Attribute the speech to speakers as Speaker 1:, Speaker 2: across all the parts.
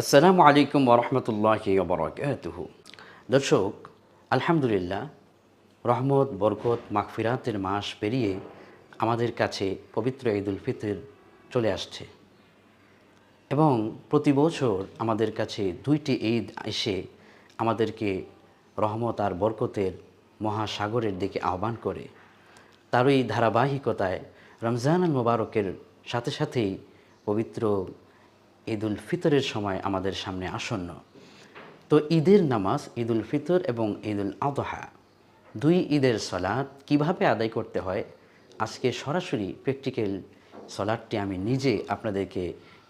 Speaker 1: আসসালামু আলাইকুম ওরহমতুল্লাহ বরকাতুহু দর্শক, আলহামদুলিল্লাহ, রহমত, বরকত, মাগফিরাতের মাস পেরিয়ে আমাদের কাছে পবিত্র ঈদুল ফিতর চলে আসছে। এবং প্রতি বছর আমাদের কাছে দুইটি ঈদ এসে আমাদেরকে রহমত আর বরকতের মহাসাগরের দিকে আহ্বান করে। তারই ধারাবাহিকতায় রমজান মোবারকের সাথে সাথেই পবিত্র ঈদুল ফিতরের সময় আমাদের সামনে আসন্ন। তো ঈদের নামাজ, ঈদুল ফিতর এবং ঈদুল আদহা, দুই ঈদের সলাৎ কীভাবে আদায় করতে হয়? আজকে সরাসরি প্র্যাকটিক্যাল সলাটটি আমি নিজে আপনাদেরকে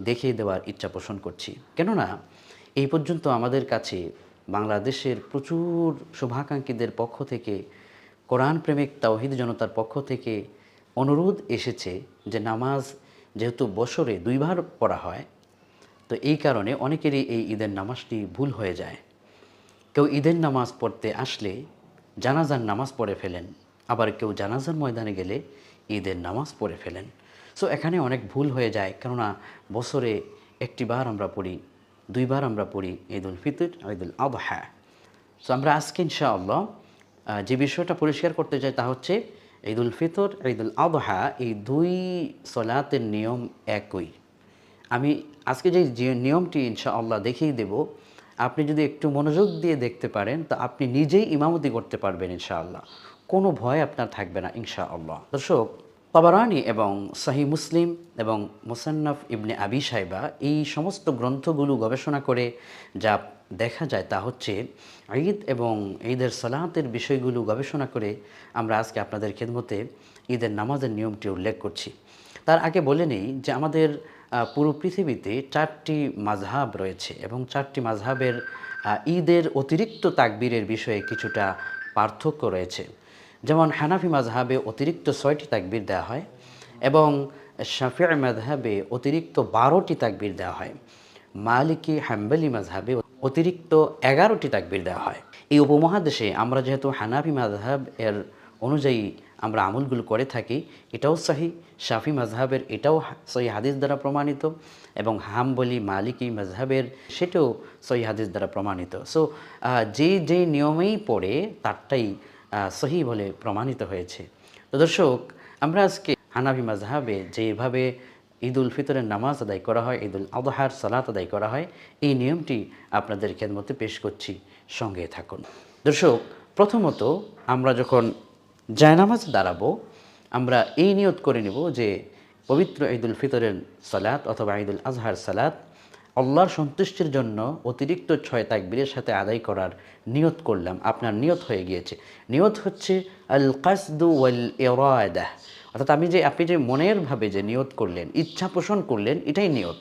Speaker 1: দেখিয়ে দেওয়ার ইচ্ছা পোষণ করছি। কেননা, এই পর্যন্ত আমাদের কাছে বাংলাদেশের প্রচুর শুভাকাঙ্ক্ষীদের পক্ষ থেকে, কোরআন প্রেমিক তাওহিদ জনতার পক্ষ থেকে অনুরোধ এসেছে যে নামাজ যেহেতু বছরে দুইবার পড়া হয় তো এই কারণে অনেকেরই এই ঈদের নামাজটি ভুল হয়ে যায়। কেউ ঈদের নামাজ পড়তে আসলে জানাজার নামাজ পড়ে ফেলেন, আবার কেউ জানাজার ময়দানে গেলে ঈদের নামাজ পড়ে ফেলেন। সো এখানে অনেক ভুল হয়ে যায়, কেননা বছরে একটিবার আমরা পড়ি দুইবার আমরা পড়ি ঈদ উল ফিতর, ঈদুল আবহা সো আমরা আজকে ইনশাআল্লাহ যে বিষয়টা পরিষ্কার করতে চাই তা হচ্ছে ঈদুল ফিতর, ঈদুল আবহা এই দুই সলাতের নিয়ম একই। আমি আজকে যে নিয়মটি ইনশাআল্লাহ দেখিয়ে দেব, আপনি যদি একটু মনোযোগ দিয়ে দেখতে পারেন, তো আপনি নিজেই ইমামতি করতে পারবেন ইনশাআল্লাহ। কোনো ভয় আপনার থাকবে না ইনশাআল্লাহ। দর্শক, তবরানি এবং সাহি মুসলিম এবং মুসান্নফ ইবনে আবি সাহেবা এই সমস্ত গ্রন্থগুলো গবেষণা করে যা দেখা যায় তা হচ্ছে, ঈদ এবং ঈদের সালাতের বিষয়গুলো গবেষণা করে আমরা আজকে আপনাদের খেদমতে ঈদের নামাজের নিয়মটি উল্লেখ করছি। তার আগে বলে নেই যে আমাদের পুরো পৃথিবীতে চারটি মাযহাব রয়েছে এবং চারটি মাযহাবের আহ, ঈদের অতিরিক্ত তাকবীরের বিষয়ে কিছুটা পার্থক্য রয়েছে। যেমন হানাফি মাযহাবে অতিরিক্ত ছয়টি তাকবীর দেওয়া হয় এবং শাফিয়া মাযহাবে অতিরিক্ত বারোটি তাকবীর দেওয়া হয়। মালিকি হাম্বলি মাযহাবে অতিরিক্ত এগারোটি তাকবীর দেওয়া হয়। এই উপমহাদেশে আমরা যেহেতু হানাফি মাযহাব এর অনুযায়ী আমরা আমলগুলো করে থাকি, এটাও সহি। শাফি মাযহাবের এটাও সহি হাদিস দ্বারা প্রমাণিত এবং হাম্বলি, মালিকি মাযহাবের সেটাও সহি হাদিস দ্বারা প্রমাণিত। সো যে যে নিয়মেই পড়ে তারটাই সহি বলে প্রমাণিত হয়েছে। তো দর্শক, আমরা আজকে হানাফি মাযহাবে যেভাবে ঈদ উল ফিতরের নামাজ আদায় করা হয় ঈদ উল আদহার সালাত আদায় করা হয়, এই নিয়মটি আপনাদের খেদমতে পেশ করছি। সঙ্গে থাকুন। দর্শক, প্রথমত আমরা যখন জায়নামাজ দাঁড়াবো, আমরা এই নিয়ত করে নেব যে পবিত্র ঈদুল ফিতরের সালাত অথবা ঈদুল আজহার সালাত আল্লাহর সন্তুষ্টির জন্য অতিরিক্ত ছয় তাকবীরের সাথে আদায় করার নিয়ত করলাম। আপনার নিয়ত হয়ে গিয়েছে। নিয়ত হচ্ছে আল কাসদু ওয়াল ইরাদা। অর্থাৎ আমি যে, আপনি যে মনের ভাবে যে নিয়ত করলেন, ইচ্ছা পোষণ করলেন, এটাই নিয়ত।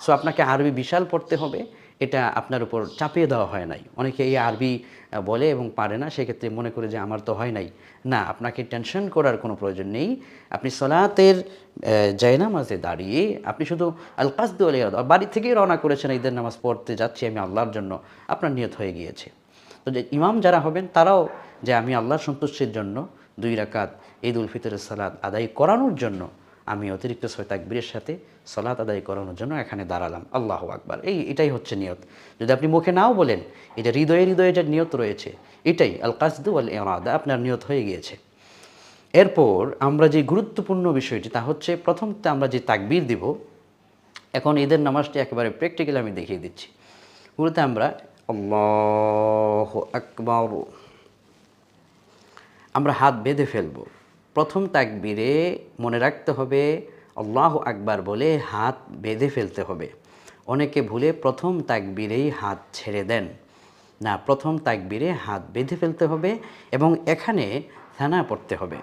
Speaker 1: সো আপনাকে আরবি বিশাল পড়তে হবে। এটা আপনার উপর চাপিয়ে দেওয়া হয় নাই। অনেকে এই আরবি বলে এবং পারে না, সেক্ষেত্রে মনে করে যে আমার তো হয় নাই। না, আপনাকে টেনশন করার কোনো প্রয়োজন নেই। আপনি সলাতের জায়নামাজে দাঁড়িয়ে আপনি শুধু আল কাসদু বাড়ি থেকেই রওনা করেছেন, ঈদের নামাজ পড়তে যাচ্ছি আমি আল্লাহর জন্য, আপনার নিয়ত হয়ে গিয়েছে। তো যে ইমাম যারা হবেন, তারাও যে আমি আল্লাহর সন্তুষ্টির জন্য দুই রাকাত ঈদ উল ফিতরের সালাদ আদায় করানোর জন্য আমি অতিরিক্ত ছয় তাকবীরের সাথে সালাত আদায় করানোর জন্য এখানে দাঁড়ালাম। আল্লাহ আকবার। এই, এটাই হচ্ছে নিয়ত। যদি আপনি মুখে নাও বলেন, এটা হৃদয়ে হৃদয়ে যে নিয়ত রয়েছে। এটাই আল কাসদু আল ইরাদা আপনার নিয়ত হয়ে গিয়েছে। এরপর আমরা যে গুরুত্বপূর্ণ বিষয়টি, তা হচ্ছে প্রথমতে আমরা যে তাকবীর দিব, এখন ঈদের নামাজটি একেবারে প্র্যাকটিক্যালি আমি দেখিয়ে দিচ্ছি। শুরুতে আমরা, আল্লাহ আমরা হাত বেঁধে ফেলব। প্রথম তাকবীরে মনে রাখতে হবে, আল্লাহ আকবার বলে হাত বেঁধে ফেলতে হবে। অনেকে ভুলে প্রথম তাকবীরেই হাত ছেড়ে দেন। না, প্রথম তাকবীরে হাত বেঁধে ফেলতে হবে এবং এখানে থানা পড়তে হবে।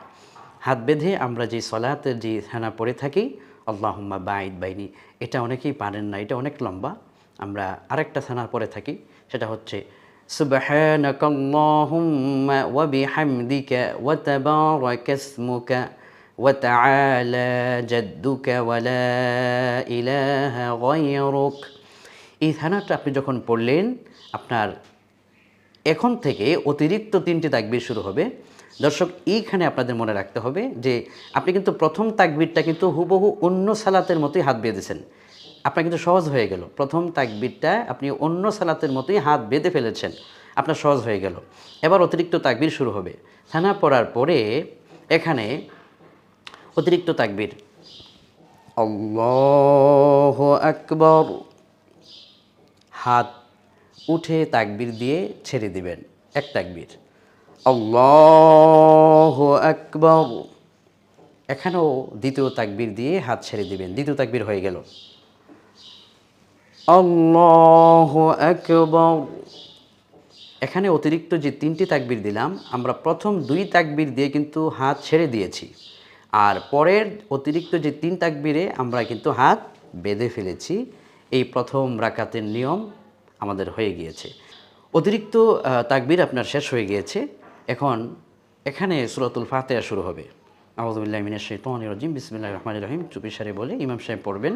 Speaker 1: হাত বেঁধে আমরা যে সলাতের যে থানা পড়ে থাকি, আল্লাহুম্মা বাইদ বাইনি, এটা অনেকেই পারেন না, এটা অনেক লম্বা। আমরা আরেকটা থানা পড়ে থাকি, সেটা হচ্ছে سبحانك اللهم وبحمدك وتبارك اسمك وتعالى جدك ولا إله غيرك এই থানাটা আপনি যখন পড়লেন আপনার এখন থেকে অতিরিক্ত তিনটি তাকবির শুরু হবে দর্শক এইখানে আপনাদের মনে রাখতে হবে যে আপনি কিন্তু প্রথম তাকবিরটা কিন্তু হুবহু অন্য সালাতের মতোই হাত বেঁধেছেন আপনার কিন্তু সহজ হয়ে গেল। প্রথম তাকবিরটা আপনি অন্য সালাতের মতোই হাত বেঁধে ফেলেছেন, আপনার সহজ হয়ে গেল। এবার অতিরিক্ত তাকবির শুরু হবে। থানা পড়ার পরে এখানে অতিরিক্ত তাকবির। আল্লাহ আকবর। হাত উঠে তাকবির দিয়ে ছেড়ে দিবেন, এক তাকবির। আল্লাহ আকবর। এখানেও দ্বিতীয় তাকবির দিয়ে হাত ছেড়ে দিবেন, দ্বিতীয় তাকবির হয়ে গেল। আল্লাহ এখানে অতিরিক্ত যে তিনটি তাকবির দিলাম, আমরা প্রথম দুই তাকবির দিয়ে কিন্তু হাত ছেড়ে দিয়েছি। আর পরের অতিরিক্ত যে তিন তাকবিরে আমরা কিন্তু হাত বেঁধে ফেলেছি। এই প্রথম রাকাতের নিয়ম আমাদের হয়ে গিয়েছে। অতিরিক্ত তাকবির আপনার শেষ হয়ে গিয়েছে। এখন এখানে সুরাতুল ফাতেহা শুরু হবে। আউযুবিল্লাহি মিনাশ শাইতানির রাজিম। বিসমিল্লাহির রহমানির রহিম। চুপি সারে বলে ইমাম সাহেব পড়বেন।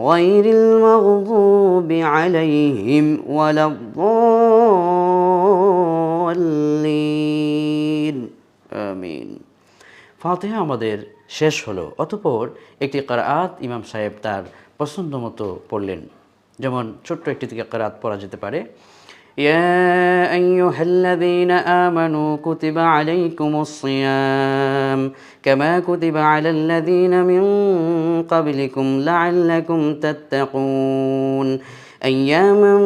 Speaker 1: غير المغضوب عليهم ولا الضالين آمين ফাতিহা আমাদের শেষ হলো অতপর একটি কারাত ইমাম সাহেব তার পছন্দ মতো পড়লেন যেমন ছোট্ট একটি থেকে কারাত পড়া যেতে পারে يا أيها الذين آمنوا كتب عليكم الصيام كما كتب على الذين من قبلكم لعلكم تتقون. أياما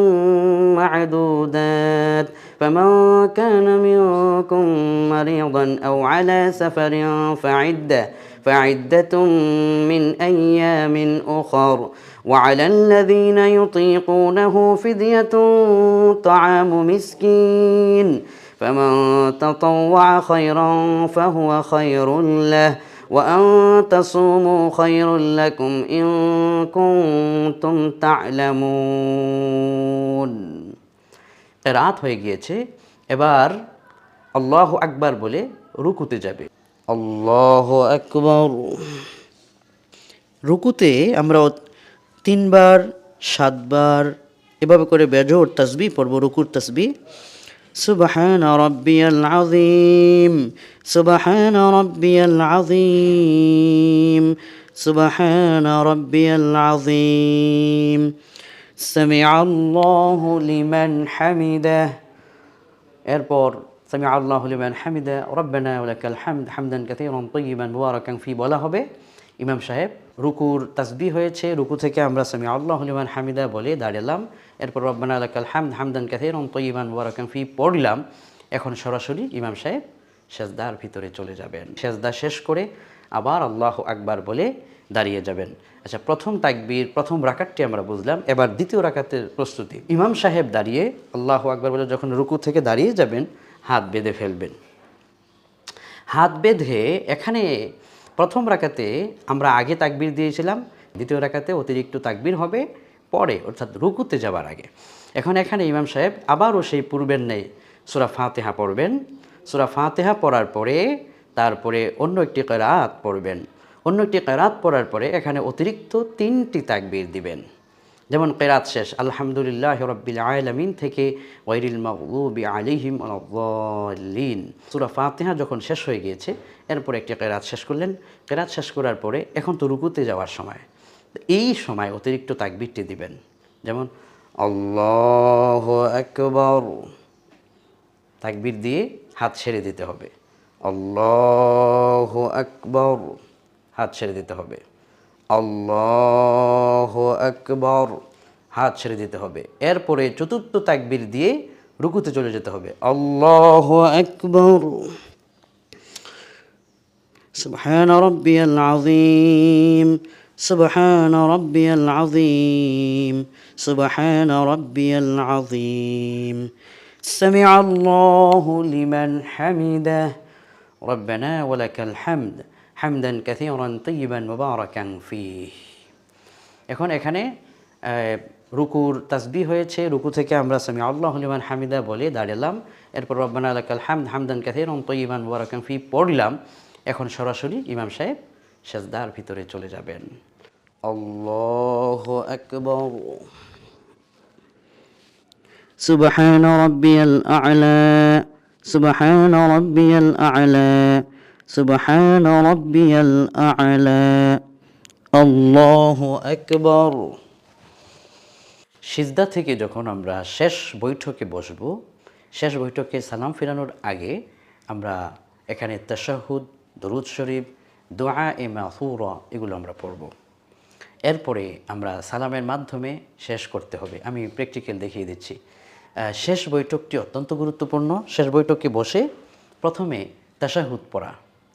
Speaker 1: معدودات. فمن كان منكم مريضا أو على سفر فعدة. فعدة من أيام أخر وعلى الذين يطيقونه فدية طعام مسكين فمن تطوع خيرا فهو خير له وأن تصوموا خير لكم إن كنتم تعلمون রাত হয়ে গিয়েছে এবার আল্লাহ আকবার বলে রুকুতে যাবে আল্লাহ আকবর রুকুতে আমরা তিনবার সাতবার এভাবে করে বেজোর তসবি পড়ব রুকুর তসবি سبحان ربي العظيم سبحان ربي العظيم سبحان ربي العظيم سمع الله لمن حمده এরপর সামি আল্লাহ লিমান হামিদা, রব্বানা ওলাকাল হামদ, হামদান কাথীরান তয়্যিবান মুবারাকান ফি বলা হবে। ইমাম সাহেব, রুকুর তাসবিহ হয়েছে, রুকু থেকে আমরা সামি আল্লাহ লিমান হামিদা বলে দাঁড়ালাম। এরপর রব্বানা ওলাকাল হামদ, হামদান কাথীরান তয়্যিবান মুবারাকান ফি পড়লাম। এখন সরাসরি ইমাম সাহেব সেজদার ভিতরে চলে যাবেন। সেজদা শেষ করে আবার আল্লাহ আকবার বলে দাঁড়িয়ে যাবেন। আচ্ছা প্রথম তাকবীর, প্রথম রাকাতটি আমরা বুঝলাম। এবার দ্বিতীয় রাকাতের প্রস্তুতি। ইমাম সাহেব দাঁড়িয়ে আল্লাহ আকবার বলে যখন রুকু থেকে দাঁড়িয়ে যাবেন হাত বেঁধে ফেলবেন। হাত বেঁধে এখানে প্রথম রাকাতে আমরা আগে তাকবির দিয়েছিলাম, দ্বিতীয় রাকাতে অতিরিক্ত তাকবির হবে, পরে অর্থাৎ রুকুতে যাবার আগে। এখন এখানে ইমাম সাহেব আবারও সেই পূর্বের নেই সুরা ফাতেহা পড়বেন। সুরা ফাতেহা পড়ার পরে তারপরে অন্য একটি কেরাত পড়বেন। অন্য একটি কেরাত পড়ার পরে এখানে অতিরিক্ত তিনটি তাকবির দিবেন। যেমন কেরাত শেষ, আলহামদুলিল্লাহ রব্বিল আলামিন থেকে, ওয়াইরিল মাগলুবি আলিহিম আলিন সুরা ফাতেহা যখন শেষ হয়ে গিয়েছে, এরপর একটি কেরাত শেষ করলেন। কেরাত শেষ করার পরে এখন তো রুকুতে যাওয়ার সময়। এই সময় অতিরিক্ত তাকবিরটি দিবেন। যেমন, আল্লাহ একবার তাকবির দিয়ে হাত ছেড়ে দিতে হবে। আল্লাহ আকবর। হাত ছেড়ে দিতে হবে। আল্লাহ আকবর হাত ছেড়ে দিতে হবে এরপরে চতুর্থ তাকবীর দিয়ে রুকুতে চলে যেতে হবে আল্লাহ আকবর سبحان ربي العظيم سبحان ربي العظيم سبحان ربي العظيم سمع الله لمن حمده ربنا ولك الحمد হামদান ক্যাথিওরান তৈবান মুবারকাং ফি এখন এখানে রুকুর তাসবি হয়েছে। রুকু থেকে আমরা সামি আল্লাহ হলিমান হামিদা বলে দাঁড়ালাম। এরপর রব্বান আলাকাল হাম হামদান ক্যাথিরম তৈবান মুবারকাং ফি পড়লাম। এখন সরাসরি ইমাম সাহেব সেজদার ভিতরে চলে যাবেন। সুবাহ আকবর। সুবহান রব্বিয়াল আ'লা, সুবহান রব্বিয়াল আ'লা। سبحان ربي الأعلى الله أكبر সিজদা থেকে যখন আমরা শেষ বৈঠকে বসব শেষ বৈঠকে সালাম ফেরানোর আগে আমরা এখানে তাশাহুদ দরুদ শরীফ দোয়া এ মাসুরা এগুলো আমরা পড়ব এরপরে আমরা সালামের মাধ্যমে শেষ করতে হবে আমি প্র্যাকটিক্যাল দেখিয়ে দিচ্ছি আহ, শেষ বৈঠকটি অত্যন্ত গুরুত্বপূর্ণ শেষ বৈঠকে বসে প্রথমে তাশাহুদ পড়া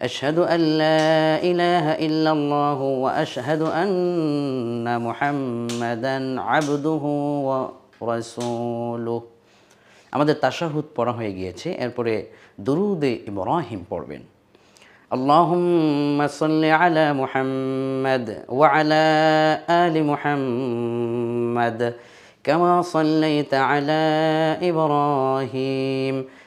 Speaker 1: أشهد أن لا إله إلا الله وأشهد أن محمدا عبده ورسوله আমাদের তাশাহুদ পড়া হয়ে গিয়েছে এরপরে দরুদে ইব্রাহিম পড়বেন اللهم صل على محمد وعلى آل محمد كما صليت على إبراهيم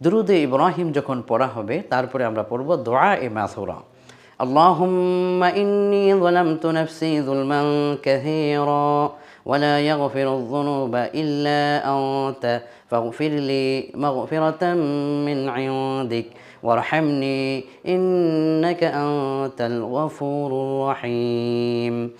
Speaker 1: দুরুদে ইব্রাহিম যখন পড়া হবে তারপরে আমরা পড়ব দোয়া এ মাথুরা اللهم إني ظلمت نفسي ظلما كثيرا ولا يغفر الذنوب إلا أنت فاغفر لي مغفرة من عندك وارحمني إنك أنت الغفور الرحيم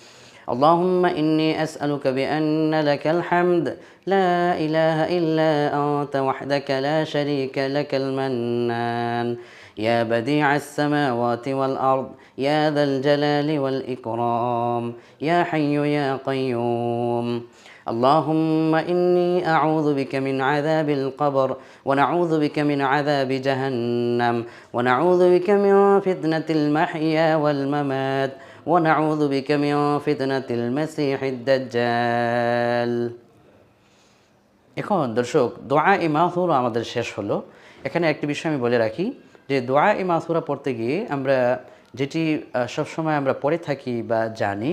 Speaker 1: اللهم إني أسألك بأن لك الحمد لا إله إلا أنت وحدك لا شريك لك المنان. يا بديع السماوات والأرض يا ذا الجلال والإكرام يا حي يا قيوم. اللهم إني أعوذ بك من عذاب القبر ونعوذ بك من عذاب جهنم ونعوذ بك من فتنة المحيا والممات ونعوذ بك من فتنة المسيح الدجال. এখন দর্শক, দোয়া ই মাহুরা আমাদের শেষ হলো। এখানে একটি বিষয় আমি বলে রাখি যে, দোয়া ই মাহুরা পড়তে গিয়ে আমরা যেটি সবসময় আমরা পড়ে থাকি বা জানি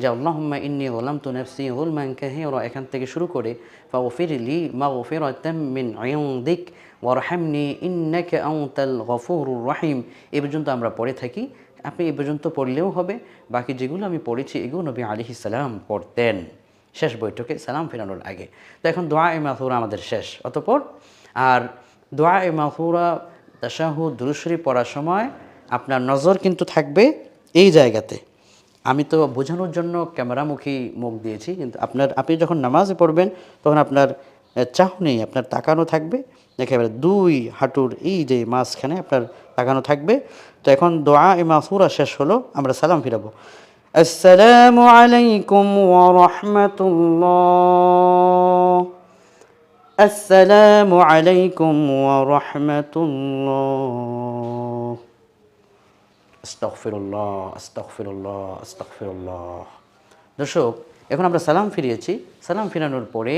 Speaker 1: যে, আল্লাহম্মা ইন্নি ওলাম তু নফসি হুলমান কাহিরা এখান থেকে শুরু করে, ফাগফির লি মাগফিরাতাম মিন ইনদিক ওয়ারহামনি ইন্নাকা আনতাল গফুরুর রহিম এ পর্যন্ত আমরা পড়ে থাকি। আপনি এ পর্যন্ত পড়লেও হবে। বাকি যেগুলো আমি পড়েছি, এগুলো নবী আলিহি সালাম পড়তেন। শেষ বৈঠকে সালাম ফেরানোর আগে। তো এখন দোয়া এ মাথুরা আমাদের শেষ। অতপর আর দোয়া এ মাথুরা তাশাহু দুরুশরী পড়ার সময় আপনার নজর কিন্তু থাকবে এই জায়গাতে। আমি তো বোঝানোর জন্য ক্যামেরামুখী মুখ দিয়েছি, কিন্তু আপনার, আপনি যখন নামাজে পড়বেন, তখন আপনার চাহনি আপনার তাকানো থাকবে। একেবারে দুই হাঁটুর এই যে মাঝখানে আপনার তাকানো থাকবে। তো এখন দোয়া এ মাসুরা শেষ হলো, আমরা সালাম ফিরাবো। আসসালামু আলাইকুম ওয়া রাহমাতুল্লাহ। আসসালামু আলাইকুম ওয়া রাহমাতুল্লাহ। আস্তাগফিরুল্লাহ আস্তাগফিরুল্লাহ আস্তাগফিরুল্লাহ। দর্শক, এখন আমরা সালাম ফিরিয়েছি। সালাম ফিরানোর পরে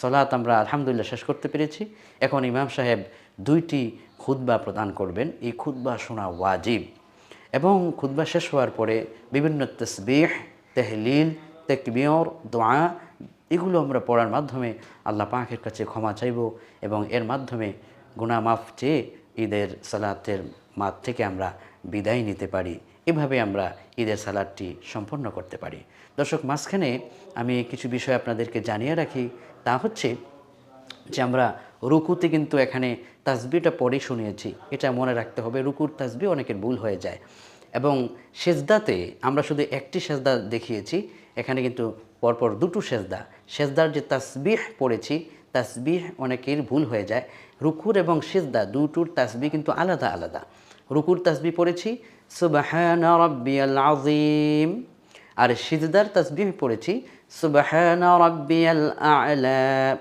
Speaker 1: সলাত আমরা আলহামদুলিল্লাহ শেষ করতে পেরেছি। এখন ইমাম সাহেব দুইটি খুতবা প্রদান করবেন। এই খুতবা শোনা ওয়াজিব। এবং খুতবা শেষ হওয়ার পরে বিভিন্ন তসবিহ, তেহলিল, তেকবিয়র, দোয়া, এগুলো আমরা পড়ার মাধ্যমে আল্লাহ পাকের কাছে ক্ষমা চাইব এবং এর মাধ্যমে গুনাহ মাফ চেয়ে ঈদের সালাতের মাঠ থেকে আমরা বিদায় নিতে পারি। এভাবে আমরা ঈদের সালাদটি সম্পন্ন করতে পারি। দর্শক, মাঝখানে আমি কিছু বিষয় আপনাদেরকে জানিয়ে রাখি। তা হচ্ছে যে আমরা রুকুতে কিন্তু এখানে তাসবিটা পরে শুনিয়েছি এটা মনে রাখতে হবে, রুকুর তাসবি অনেকের ভুল হয়ে যায়। এবং সেজদাতে আমরা শুধু একটি সেজদা দেখিয়েছি, এখানে কিন্তু পরপর দুটো সেজদা। সেজদার যে তাসবিহ পড়েছি, তাসবিহ অনেকের ভুল হয়ে যায়। রুকুর এবং সেজদা দুটোর তাসবি কিন্তু আলাদা আলাদা। রুকুর তাসবি পড়েছি, সুবহানা আযীম। আর সিজদার তাসবিহ পড়েছি আ'লা।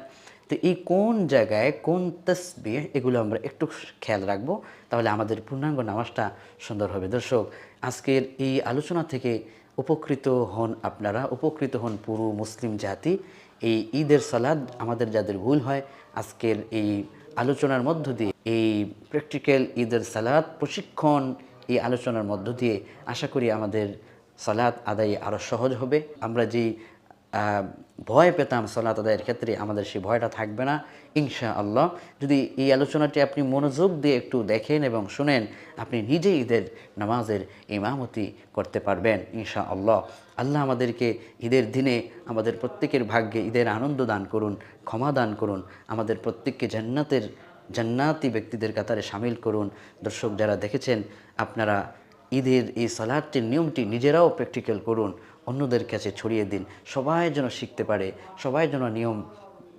Speaker 1: তো এই কোন জায়গায় কোন তসবিহ এগুলো আমরা একটু খেয়াল রাখব, তাহলে আমাদের পূর্ণাঙ্গ নামাজটা সুন্দর হবে। দর্শক, আজকের এই আলোচনা থেকে উপকৃত হন আপনারা, উপকৃত হন পুরো মুসলিম জাতি। এই ঈদের সালাদ আমাদের যাদের ভুল হয়, আজকের এই আলোচনার মধ্য দিয়ে, এই প্র্যাকটিক্যাল ঈদের সালাদ প্রশিক্ষণ এই আলোচনার মধ্য দিয়ে আশা করি আমাদের সালাদ আদায় আরও সহজ হবে। আমরা যেই ভয় পেতাম সলাত আদায়ের ক্ষেত্রে, আমাদের সেই ভয়টা থাকবে না ইনশা আল্লাহ যদি এই আলোচনাটি আপনি মনোযোগ দিয়ে একটু দেখেন এবং শুনেন, আপনি নিজে ঈদের নামাজের ইমামতি করতে পারবেন ইনশা আল্লাহ আল্লাহ আমাদেরকে ঈদের দিনে আমাদের প্রত্যেকের ভাগ্যে ঈদের আনন্দ দান করুন, ক্ষমা দান করুন, আমাদের প্রত্যেককে জান্নাতের, জান্নাতি ব্যক্তিদের কাতারে সামিল করুন। দর্শক যারা দেখেছেন, আপনারা ঈদের এই সালাদটির নিয়মটি নিজেরাও প্র্যাকটিক্যাল করুন। অন্যদের কাছে ছড়িয়ে দিন। সবাই যেন শিখতে পারে, সবাই যেন নিয়ম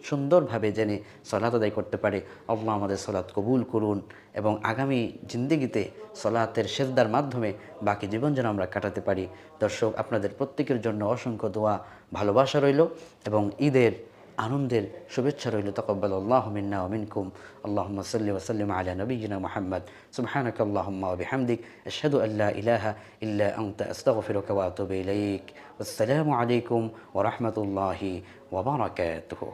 Speaker 1: সুন্দরভাবে জেনে সলাত আদায় করতে পারে। আল্লাহ আমাদের সলাৎ কবুল করুন এবং আগামী জিন্দিগিতে সলাতের সেজদার মাধ্যমে বাকি জীবন যেন আমরা কাটাতে পারি। দর্শক, আপনাদের প্রত্যেকের জন্য অসংখ্য দোয়া, ভালোবাসা রইল এবং ঈদের আনন্দের শুভেচ্ছা রইল তকব্বাল আল্লাহ মিন্না ওমিনকুম আল্লাহুম্মা সাল্লি ওয়া সাল্লিম আলা নবিয়িনা মুহাম্মদ সুবহানাকা আল্লাহুম্মা ওয়া বিহামদিক আশহাদু আল্লা ইলাহা ইল্লা আনতা আস্তাগফিরুকা ওয়া আতুবু ইলাইক আসসালামু আলাইকুম ওয়া রাহমাতুল্লাহি ওয়া বারাকাতুহু